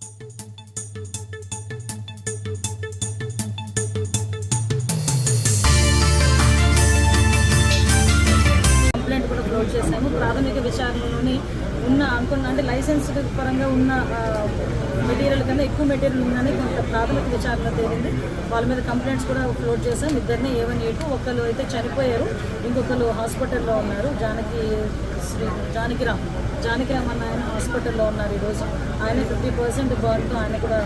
Thank you. చేశాము ప్రాథమిక విచారణలోనే ఉన్న అనుకున్న అంటే లైసెన్స్ పరంగా ఉన్న మెటీరియల్ కన్నా ఎక్కువ మెటీరియల్ ఉందని కొంత ప్రాథమిక విచారణ తేలింది. వాళ్ళ మీద కంప్లైంట్స్ కూడా క్లోజ్ చేశాం. ఇద్దరిని ఏవన్ ఏటు ఒకళ్ళు అయితే చనిపోయారు. ఇంకొకరు హాస్పిటల్లో ఉన్నారు. జానకి శ్రీ జానకిరామ్. జానకిరామ్ అన్న ఆయన హాస్పిటల్లో ఉన్నారు ఈరోజు. ఆయన ఫిఫ్టీ పర్సెంట్ బర్న్తో ఆయన కూడా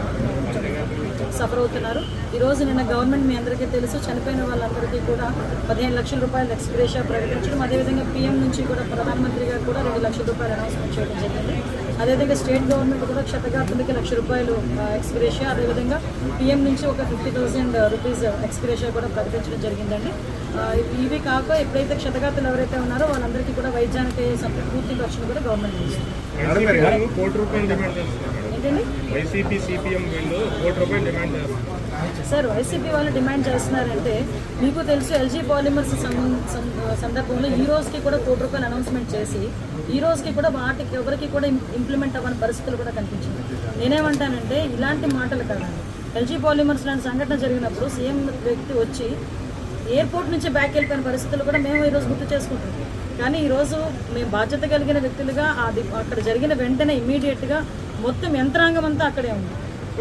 సఫర్ అవుతున్నారు ఈరోజు నిన్న గవర్నమెంట్ మీ అందరికీ తెలుసు చనిపోయిన వాళ్ళందరికీ కూడా పదిహేను లక్షల రూపాయలు ఎక్స్గ్రేషియా ప్రకటించడం. అదేవిధంగా పీఎం నుంచి కూడా ప్రధానమంత్రి గారు కూడా రెండు లక్షల రూపాయలు అనౌన్స్మెంట్ చేయడం జరిగింది. అదేవిధంగా స్టేట్ గవర్నమెంట్ కూడా క్షతగాత్రులకి లక్ష రూపాయలు ఎక్స్గ్రేషియా అదేవిధంగా పీఎం నుంచి ఒక ఫిఫ్టీ థౌసండ్ రూపీస్ ఎక్స్గ్రేషియా కూడా ప్రకటించడం జరిగిందండి. ఇవి కాక ఎప్పుడైతే క్షతగాత్రులు ఎవరైతే ఉన్నారో వాళ్ళందరికీ కూడా వైద్యానికి సంప- పూర్తి రక్షణ కూడా గవర్నమెంట్ ఇస్తుంది వైసీపీ వాళ్ళు కోటి రూపాయలు డిమాండ్ చేస్తున్నారు. ఏంటండి? వైసీపీ సిపిఎం వీళ్ళు కోటి రూపాయలు డిమాండ్ చేస్తున్నారు. సార్ వైసీపీ వాళ్ళు డిమాండ్ చేస్తున్నారంటే మీకు తెలుసు ఎల్జీ పాలిమర్స్ సందర్భంలో ఈ రోజుకి కూడా కోటి రూపాయలు అనౌన్స్మెంట్ చేసి ఈ రోజుకి కూడా వాటికి ఎవరికి కూడా ఇంప్లిమెంట్ అవ్వని పరిస్థితులు కూడా కనిపించింది. నేనేమంటానంటే ఇలాంటి మాటలు కాదండి. ఎల్జీ పాలిమర్స్ లాంటి సంఘటన జరిగినప్పుడు సీఎం వ్యక్తి వచ్చి ఎయిర్పోర్ట్ నుంచి బ్యాక్ వెళ్ళిపోయిన పరిస్థితులు కూడా మేము ఈరోజు గుర్తు చేసుకుంటున్నాం. కానీ ఈరోజు మేము బాధ్యత కలిగిన వ్యక్తులుగా అది అక్కడ జరిగిన వెంటనే ఇమీడియట్గా మొత్తం యంత్రాంగం అంతా అక్కడే ఉంది.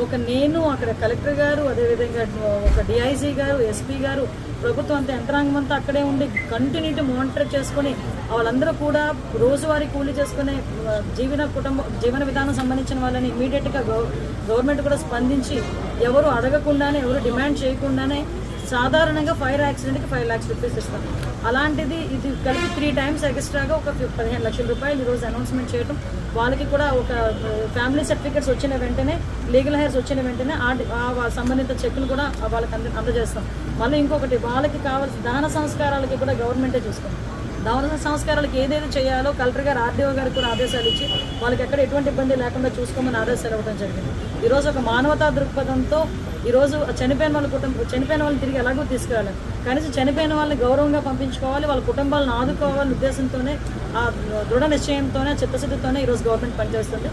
ఒక నేను అక్కడ కలెక్టర్ గారు అదేవిధంగా ఒక డిఐజీ గారు ఎస్పీ గారు ప్రభుత్వం అంతా యంత్రాంగం అంతా అక్కడే ఉండి కంటిన్యూటీ మానిటర్ చేసుకొని వాళ్ళందరూ కూడా రోజువారీ కూలీ చేసుకునే జీవన కుటుంబ జీవన విధానం సంబంధించిన వాళ్ళని ఇమీడియట్గా గవర్నమెంట్ కూడా స్పందించి ఎవరు అడగకుండానే ఎవరు డిమాండ్ చేయకుండానే సాధారణంగా ఫైర్ యాక్సిడెంట్కి ఫైవ్ ల్యాక్స్ రూపీస్ ఇస్తాం. అలాంటిది ఇది కలిపి త్రీ టైమ్స్ ఎక్స్ట్రాగా ఒక పదిహేను లక్షల రూపాయలు ఈరోజు అనౌన్స్మెంట్ చేయడం వాళ్ళకి కూడా ఒక ఫ్యామిలీ సర్టిఫికేట్స్ వచ్చిన వెంటనే లీగల్ హెయిర్స్ వచ్చిన వెంటనే ఆ సంబంధిత చెక్కులు కూడా వాళ్ళకి అంద అందజేస్తాం. మళ్ళీ ఇంకొకటి వాళ్ళకి కావాల్సిన దాన సంస్కారాలకి కూడా గవర్నమెంటే చూసుకుంటాం దహన సంస్కారాలకు ఏదేది చేయాలో కలెక్టర్ గారు ఆర్డీఓ గారికి కూడా ఆదేశాలు ఇచ్చి వాళ్ళకి ఎక్కడ ఎటువంటి ఇబ్బంది లేకుండా చూసుకోమని ఆదేశాలు ఇవ్వడం జరిగింది. ఈరోజు ఒక మానవతా దృక్పథంతో ఈరోజు చనిపోయిన వాళ్ళ కుటుంబం చనిపోయిన వాళ్ళని తిరిగి ఎలాగో తీసుకురావాలి. కనీసం చనిపోయిన వాళ్ళని గౌరవంగా పంపించుకోవాలి వాళ్ళ కుటుంబాలను ఆదుకోవాలని ఉద్దేశంతోనే ఆ దృఢ నిశ్చయంతోనే చిత్తశుద్ధితోనే ఈరోజు గవర్నమెంట్ పనిచేస్తుంది.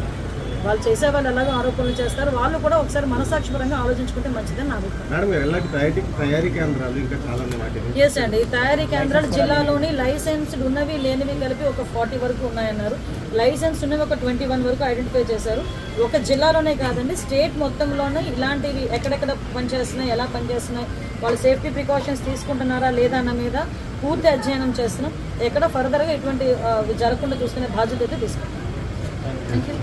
వాళ్ళు చేసే వాళ్ళు ఎలాగో ఆరోపణలు చేస్తారు. వాళ్ళు కూడా ఒకసారి మనసాక్షిపరంగా ఆలోచించుకుంటే మంచిదని నా అభిప్రాయం. ఎస్ అండి ఈ తయారీ కేంద్రాలు జిల్లాలోని లైసెన్స్డ్ ఉన్నవి లేనివి కలిపి ఒక ఫార్టీ వరకు ఉన్నాయన్నారు. లైసెన్స్ ఉన్నవి ఒక ట్వంటీ వన్ వరకు ఐడెంటిఫై చేశారు. ఒక జిల్లాలోనే కాదండి స్టేట్ మొత్తంలోనే ఇలాంటివి ఎక్కడెక్కడ పనిచేస్తున్నాయి ఎలా పనిచేస్తున్నాయి వాళ్ళు సేఫ్టీ ప్రికాషన్స్ తీసుకుంటున్నారా లేదా అన్న మీద పూర్తి అధ్యయనం చేస్తున్నాం. ఎక్కడ ఫర్దర్గా ఇటువంటి జరగకుండా చూసుకునే బాధ్యత అయితే తీసుకుంటాం థ్యాంక్ యూ